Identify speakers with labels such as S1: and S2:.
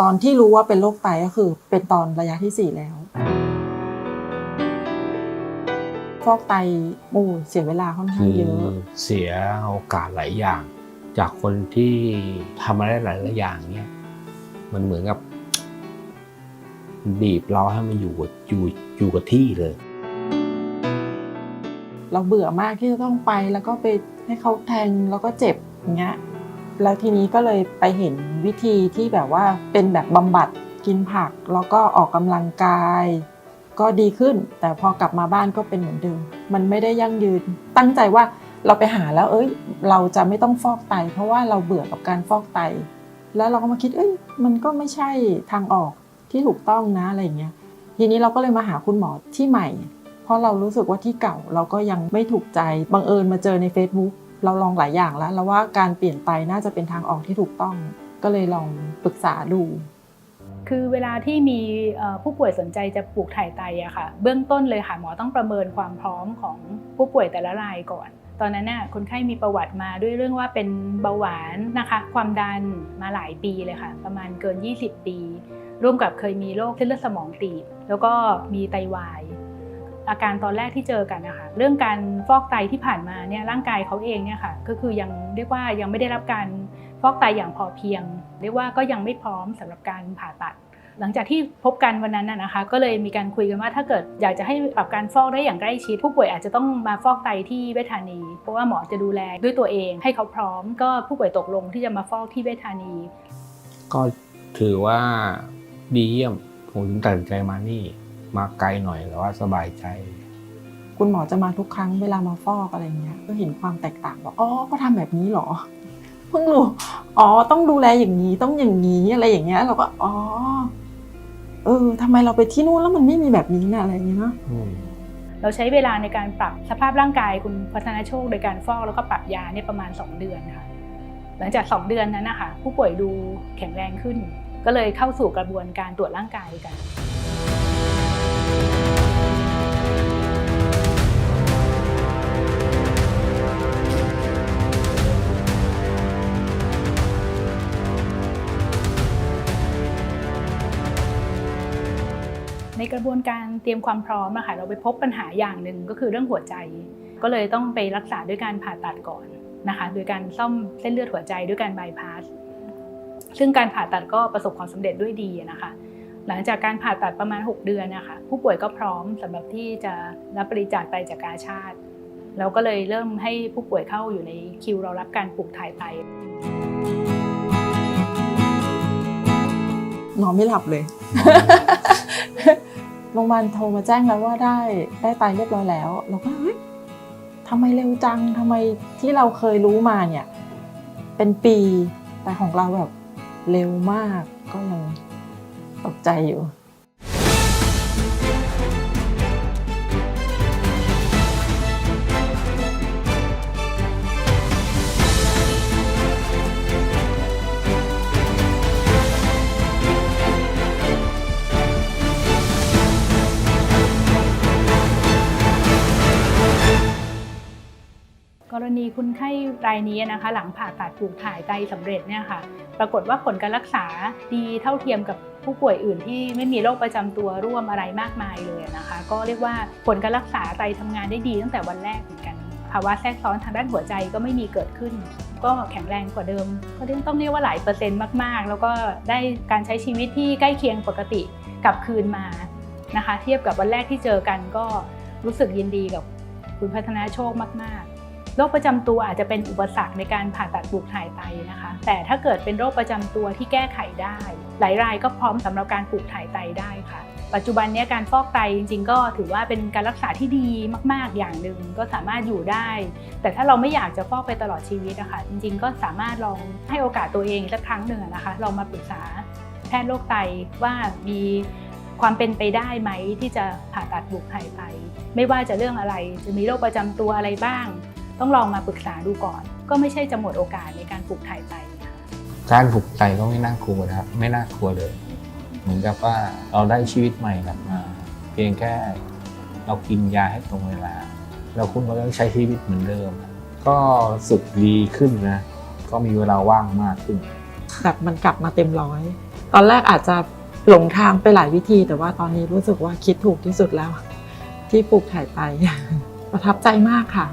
S1: ตอนที่รู้ว่าเป็นโรคไตก็คือ เป็นตอนระยะที่สี่แล้วฟอกไตโอ้เสียเวลาค่อนข้า
S2: คื
S1: ง
S2: อ
S1: เยอะ
S2: เสียโอกาสหลายอย่าง จากคนที่ทำอะไรหลายๆอย่างเนี่ยมันเหมือนกับบีบเราให้มันอยู่กับอยู่อยู่กับที่เลย
S1: เราเบื่อมากที่จะต้องไปแล้วก็ไปให้เขาแทงแล้วก็เจ็บอย่างเงี้ย แล้วทีนี้ก็เลยไปเห็นวิธีที่แบบว่าเป็นแบบบำบัดกินผัก แล้วก็ออกกำลังกาย ก็ดีขึ้น แต่พอกลับมาบ้านก็เป็นเหมือนเดิมมันไม่ได้ยั่งยืน ตั้งใจว่าเราไปหาแล้ว เอ้ย เราจะไม่ต้องฟอกไต เพราะว่าเราเบื่อกับการฟอกไต แล้วเราก็มาคิด เอ้ย มันก็ไม่ใช่ทางออกที่ถูกต้องนะอะไรอย่างเงี้ย ทีนี้เราก็เลยมาหาคุณหมอที่ใหม่ เพราะเรารู้สึกว่าที่เก่าเราก็ยังไม่ถูกใจ บังเอิญมาเจอใน Facebook เราลองหลายอย่างแล้วแล้วว่าการเปลี่ยนไตน่าจะเป็นทางออกที่ถูกต้อง ก็เลยลองปรึกษาดู
S3: คือเวลาที่มีผู้ป่วยสนใจจะปลูกถ่ายไตอะค่ะ เบื้องต้นเลยค่ะหมอต้องประเมินความพร้อมของผู้ป่วยแต่ละรายก่อน ตอนนั้นน่ะคนไข้มีประวัติมาด้วยเรื่องว่าเป็นเบาหวานนะคะ ความดันมาหลายปีเลยค่ะ ประมาณเกิน 20 ปี ร่วมกับเคยมีโรคเส้นเลือดสมองตีบแล้วก็มีไตวาย อาการตอนแรกที่เจอกันนะคะเรื่องการฟอกไตที่ผ่านมาเนี่ยร่างกายเขาเองเนี่ยค่ะก็คือยังเรียกว่ายังไม่ได้รับการฟอกไตอย่างพอเพียง เรียกว่าก็ยังไม่พร้อมสำหรับการผ่าตัด หลังจากที่พบกันวันนั้นนะนะคะ ก็เลยมีการคุยกันว่าถ้าเกิดอยากจะให้ปรับการฟอกได้อย่างใกล้ชิดผู้ป่วยอาจจะต้องมาฟอกไตที่เวชธานี เพราะว่าหมอจะดูแลด้วยตัวเองให้เขาพร้อม ก็ผู้ป่วยตกลงที่จะมาฟอกที่เวชธานี
S2: ก็ถือว่าดีเยี่ยมผมถึงตัดสินใจมานี่ มาไกลหน่อยแต่ว่าสบายใจ
S1: คุณหมอจะมาทุกครั้งเวลามาฟอกอะไรเงี้ยก็เห็นความแตกต่างบอกอ๋อก็ทำแบบนี้เหรอเพิ่งรู้อ๋อต้องดูแลอย่างนี้ต้องอย่างนี้อะไรอย่างเงี้ยเราก็อ๋อเออทำไมเราไปที่นู่นแล้วมันไม่มีแบบนี้นะอะไรอย่างเงี้ยเนาะ
S2: อืม
S3: เราใช้เวลาในการปรับสภาพร่างกายคุณพัฒนาโชคโดยการฟอกแล้วก็ปรับยาเนี่ยประมาณ 2 เดือนค่ะหลังจาก 2 เดือนนั้นนะคะผู้ป่วยดูแข็งแรงขึ้น ก็เลยเข้าสู่กระบวนการตรวจร่างกายกัน ในกระบวนการเตรียมความพร้อมอะค่ะเราไปพบปัญหาอย่างหนึ่งก็คือเรื่องหัวใจ ก็เลยต้องไปรักษาด้วยการผ่าตัดก่อนนะคะโดยการซ่อมเส้นเลือดหัวใจด้วยการบายพาสซึ่งการผ่าตัดก็ประสบความสำเร็จด้วยดีนะคะ หลังจากการผ่าตัดประมาณ 6 เดือนนะคะผู้ป่วยก็พร้อมสำหรับที่จะรับบริจาคไตจากกาชาติเราก็เลยเริ่มให้ผู้ป่วยเข้าอยู่ในคิวเรารับการปลูกถ่ายไต
S1: นอนไม่หลับเลยโรงพยาบาลโทรมาแจ้งแล้วว่าได้ได้ไตเรียบร้อยแล้ว เราก็เฮ้ยทำไมเร็วจังทำไมที่เราเคยรู้มาเนี่ย เป็นปีแต่ของเราแบบเร็วมากก็ยัง ตกใจอยู่
S3: คนไข้รายนี้นะคะ หลังผ่าตัดปลูกถ่ายไตสำเร็จเนี่ยค่ะ ปรากฏว่าผลการรักษาดีเท่าเทียมกับผู้ป่วยอื่นที่ไม่มีโรคประจำตัวร่วมอะไรมากมายเลยนะคะ ก็เรียกว่าผลการรักษาไตทำงานได้ดีตั้งแต่วันแรกเหมือนกันภาวะแทรกซ้อนทางด้านหัวใจก็ไม่มีเกิดขึ้น ก็แข็งแรงกว่าเดิม ก็ต้องเรียกว่าหลายเปอร์เซ็นต์มากๆ แล้วก็ได้การใช้ชีวิตที่ใกล้เคียงปกติกลับคืนมานะคะ เทียบกับวันแรกที่เจอกันก็รู้สึกยินดีกับคุณพัฒนาโชคมาก ๆ โรคประจำตัวอาจจะเป็นอุปสรรคในการผ่าตัดปลูกถ่ายไตนะคะ แต่ถ้าเกิดเป็นโรคประจำตัวที่แก้ไขได้ หลายรายก็พร้อมสำหรับการปลูกถ่ายไตได้ค่ะ ปัจจุบันนี้การฟอกไตจริง ๆ ก็ถือว่าเป็นการรักษาที่ดีมาก ๆ อย่างหนึ่งก็สามารถอยู่ได้ แต่ถ้าเราไม่อยากจะฟอกไปตลอดชีวิตนะคะจริง ๆ ก็สามารถลองให้โอกาสตัวเองสักครั้งหนึ่งนะคะลองมาปรึกษาแพทย์โรคไตว่ามีความเป็นไปได้ไหมที่จะผ่าตัดปลูกถ่ายไตไม่ว่าจะเรื่องอะไรจะมีโรคประจำตัวอะไรบ้าง ต้องลองมาปรึกษาดูก่อน ก็ไม่ใช่จะหมดโอกาสในการปลูกถ่ายไตค่ะ
S2: การผูกไตก็ไม่น่ากลัวนะครับไม่น่ากลัวเลย เหมือนกับว่าเราได้ชีวิตใหม่กลับมา เพียงแค่เรากินยาให้ตรงเวลาแล้วคุณก็ยังใช้ชีวิตเหมือนเดิม ก็รู้สึกดีขึ้นนะ ก็มีเวลาว่างมากขึ้น
S1: แบบมันกลับมาเต็มร้อย ตอนแรกอาจจะหลงทางไปหลายวิธี แต่ว่าตอนนี้รู้สึกว่าคิดถูกที่สุดแล้ว ที่ปลูกถ่ายไตประทับใจมากค่ะ